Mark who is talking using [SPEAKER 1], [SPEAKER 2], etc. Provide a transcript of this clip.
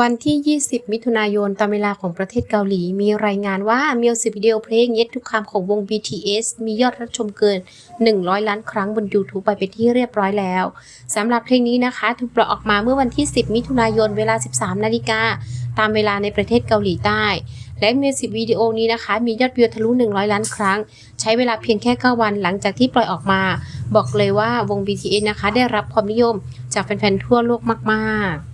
[SPEAKER 1] วันที่ 20 มิถุนายน ตามเวลาของประเทศเกาหลี มีรายงานว่ามิวสิกวิดีโอเพลงเย็ดทุกคำของวง BTS มียอดรับชมเกิน 100 ล้านครั้งบน YouTube ไปเป็นที่เรียบร้อยแล้ว สำหรับเพลงนี้นะคะ ถูกปล่อยออกมาเมื่อวันที่ 10 มิถุนายน เวลา 13 นาฬิกา ตามเวลาในประเทศเกาหลีใต้ และมิวสิกวิดีโอนี้นะคะ มียอดวิวทะลุ 100 ล้านครั้ง ใช้เวลาเพียงแค่9วันหลังจากที่ปล่อยออกมา บอกเลยว่าวง BTS นะคะ ได้รับความนิยมจากแฟนๆทั่วโลกมาก ๆ